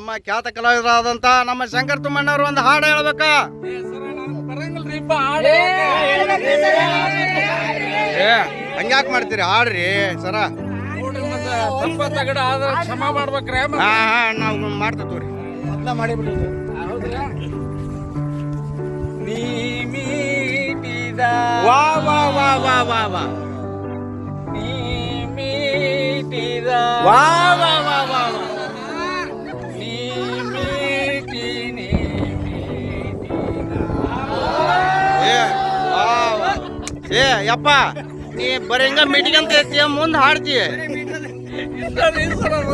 ನಮ್ಮ ಖ್ಯಾತ ಕಲಾವಿದರಾದಂತ ನಮ್ಮ ಶಂಕರ್ ತುಮ್ಮಣ್ಣವ್ರು ಒಂದು ಹಾಡು ಹೇಳ್ಬೇಕ? ಏ ಹಂಗ್ಯಾಕ್ ಮಾಡ್ತೀರಿ? ಹಾಡ್ರಿ ಸರ. ತಪ್ಪ ತಗಡ ಆದ್ರೆ ಕ್ಷಮ ಮಾಡ್ಬೇಕ್ರೆ ಹಾ ಹಾ ನಾವು ಮಾಡ್ತೀವಿ ನೀ ಮೀ ವಾ ವಾ ವಾ ವಾ ವಾ ವಾ. ನೀ ಮೀಟಿದ ವಾ ವಾ ವಾ ವಾ ಯಪ್ಪ, ನೀ ಬರೀ ಹಿಂಗ ಮೀಟಿಂಗ್ ಅಂತ ಇರ್ತೀಯ, ಮುಂದೆ ಹಾಡ್ತೀಯ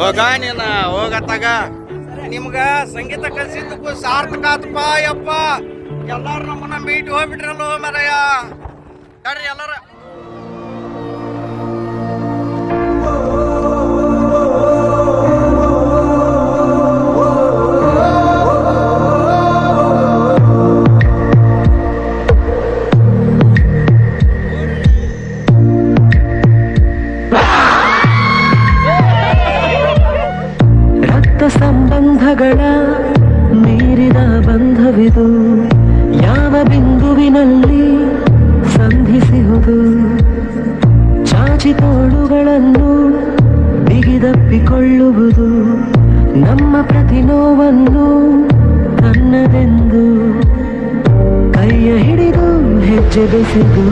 ಹೋಗ ನೀನ, ಹೋಗತ್ತಾಗ. ನಿಮ್ಗ ಸಂಗೀತ ಕಲಿಸಿದ್ದಕ್ಕೂ ಸಾರ್ಥಕ ಆತಪ್ಪ, ಯಪ್ಪ. ಎಲ್ಲಾರು ನಮ್ಮನ್ನ ಮೀಟ್ ಹೋಗ್ಬಿಟ್ರಲ್ಲೋ ಮರಯ್ಯ. ಕಡ್ರಿ ಎಲ್ಲಾರ. ಬಿಗಿದಪ್ಪಿಕೊಳ್ಳುವುದು ನಮ್ಮ ಪ್ರತಿ ನೋವನ್ನು ತನ್ನದೆಂದು. ಕೈಯ ಹಿಡಿದು ಹೆಜ್ಜೆ ಬೆಸೆದು.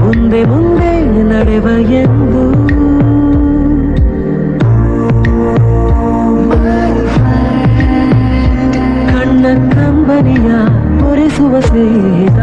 ಮುಂದೆ ಮುಂದೆ ನಡೆವ ಎಂದು. ಕಣ್ಣ ಕಂಬನಿಯ ಒರೆಸುವ ಸ್ನೇಹಿತ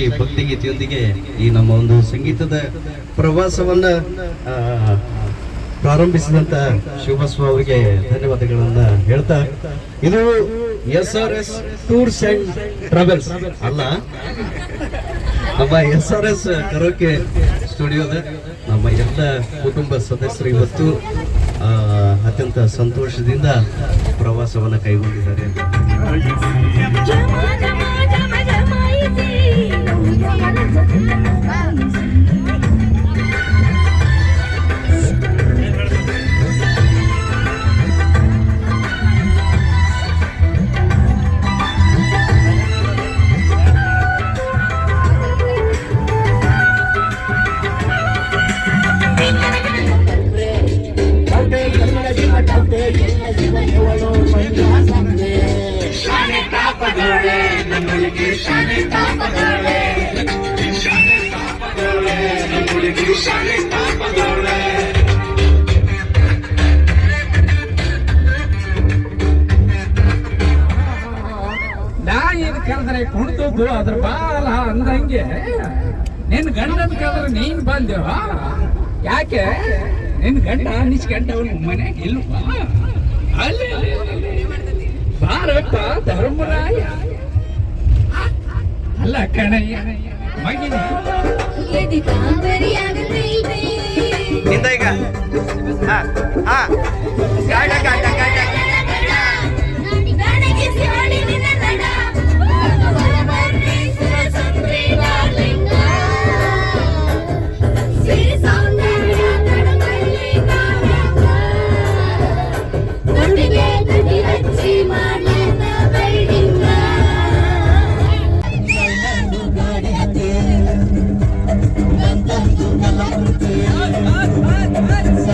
ಈ ಭಕ್ತಿಗೀತೆಯೊಂದಿಗೆ ಈ ನಮ್ಮ ಒಂದು ಸಂಗೀತದ ಪ್ರವಾಸವನ್ನ ಪ್ರಾರಂಭಿಸಿದಂತ ಶಿವಬಸ್ವ ಅವರಿಗೆ ಧನ್ಯವಾದಗಳನ್ನ ಹೇಳ್ತಾ, ಇದು S R S tours and travels. ಅಲ್ಲ, ನಮ್ಮ ಎಸ್ ಆರ್ ಎಸ್ ಕರೋಕೆ ಸ್ಟುಡಿಯೋದ ನಮ್ಮ ಎಲ್ಲ ಕುಟುಂಬ ಸದಸ್ಯರು ಇವತ್ತು ಅತ್ಯಂತ ಸಂತೋಷದಿಂದ ಪ್ರವಾಸವನ್ನು ಕೈಗೊಂಡಿದ್ದಾರೆ. ನಾ ಏನ್ ಕರೆದ್ರೆ ಕುಣಿದದ್ದು ಅದ್ರ ಬಾಲ ಅಂದಂಗೆ ನಿನ್ನ ಗಂಡನ ಕರೆದ್ರೆ ನೀನ್ ಬಂದೆವ ಯಾಕೆ? ನಿನ್ನ ಗಂಡ ನಿಸ್ ಗಂಡ ಅವನು ಮನೆಗೆ ಇಲ್ವಾ? ಅಲ್ಲಿ. பாரப்பா தர்மராய. அல்ல கணைய மகிழ் இது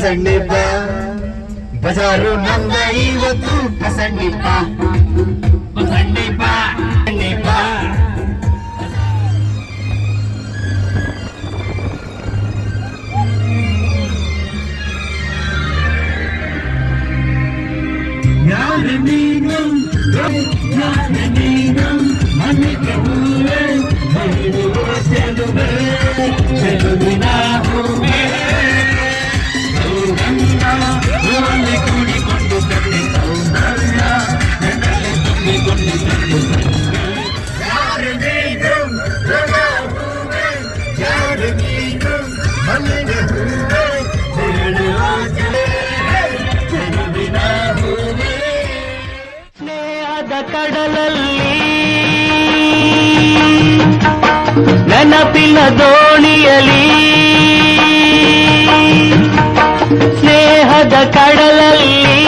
ಬಸಣ್ಣಿಪ್ಪ ಬಜಾರು ನಮ್ದ ಇವತ್ತು ಬಸಣ್ಣಿಪ್ಪ ಬಸಣ್ಣಿಪ್ಪ ಬಸಣ್ಣಿಪ್ಪ ಯಾರು ನೀನು ಯಾರು ನೀನು ಮನೆಗೆ ಹೂವೆ ಮಹಿಳುವ ಕಡಲಲ್ಲಿ ನೆನಪಿನ ದೋಣಿಯಲಿ ಸ್ನೇಹದ ಕಡಲಲ್ಲಿ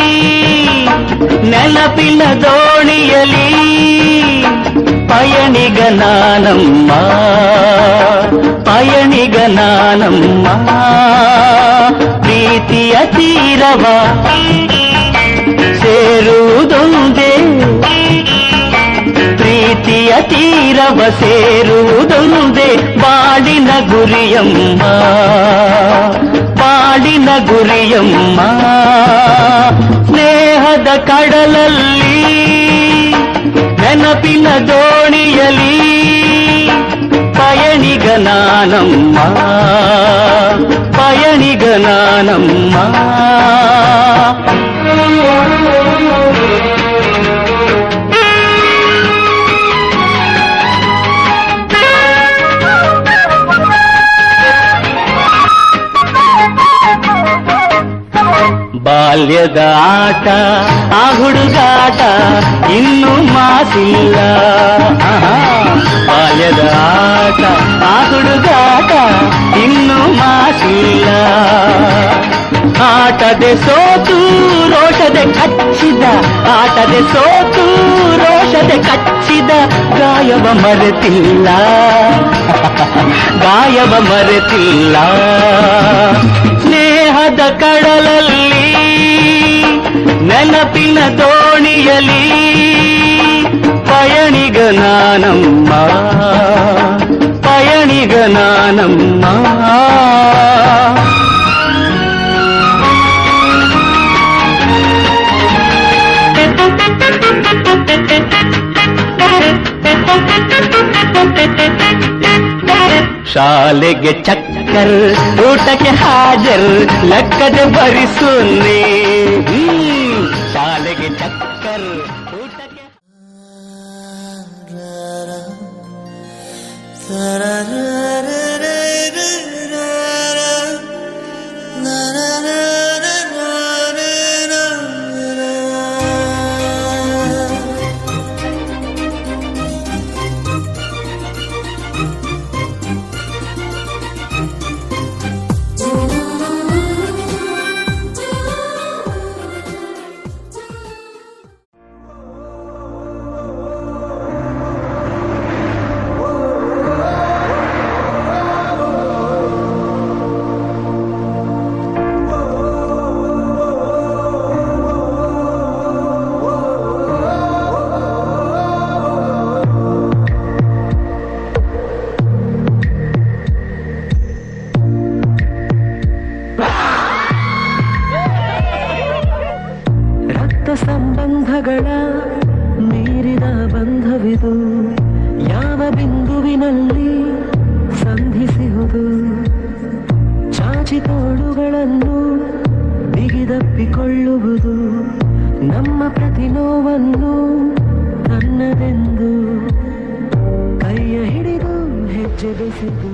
ನೆನಪಿನ ದೋಣಿಯಲಿ ಪಯಣಿಗ ನಾನಮ್ಮ ಪಯಣಿಗ ನಾನಮ್ಮ ಪ್ರೀತಿಯ ತೀರವ ಪ್ರೀತಿಯ ತೀರವ ಸೇರುವುದೊಂದೇ ಬಾಳಿನ ಗುರಿಯಮ್ಮ ಬಾಳಿನ ಗುರಿಯಮ್ಮ ಸ್ನೇಹದ ಕಡಲಲ್ಲಿ ನೆನಪಿನ ದೋಣಿಯಲಿ ಪಯಣಿಗ ನಾನಮ್ಮ ಪಯಣಿಗ ನಾನಮ್ಮ ಬಾಲ್ಯದ ಆಟ ಆ ಹುಡುಗಾಟ ಇನ್ನೂ ಮಾಸಿಲ್ಲ ಆಹಾ. ಬಾಲ್ಯದ ಆಟ ಆ ಹುಡುಗಾಟ ಇನ್ನೂ ಮಾಸಿಲ್ಲ ಆಟದೆ ಸೋತು, ರೋಷದೆ ಕಚ್ಚಿದ ಆಟದೆ ಸೋತು, ರೋಷದೆ ಕಚ್ಚಿದ ಗಾಯವ ಮರೆತಿಲ್ಲ. ಗಾಯವ ಮರೆತಿಲ್ಲ. ಸ್ನೇಹದ ಕಡಲಲ್ಲಿ, ನೆನಪಿನ ದೋಣಿಯಲಿ ಪಯಣಿಗ ನಾನಮ್ಮ ಪಯಣಿಗ ನಾನಮ್ಮ. ಶಾಲೆಗೆ ಚಕ್ಕರ್ ಊಟಕ್ಕೆ ಹಾಜರ್ ಲೆಕ್ಕದ ಭರಿಸುನ್ನಿ. ಶಾಲೆಗೆ ಚಕ್ಕರ್ ಊಟಕ್ಕೆ ಪ್ರತಿ ನೋವನ್ನು ನನ್ನದೆಂದು ಕೈಯ ಹಿಡಿದು ಹೆಜ್ಜೆ ಬೆಸೆದು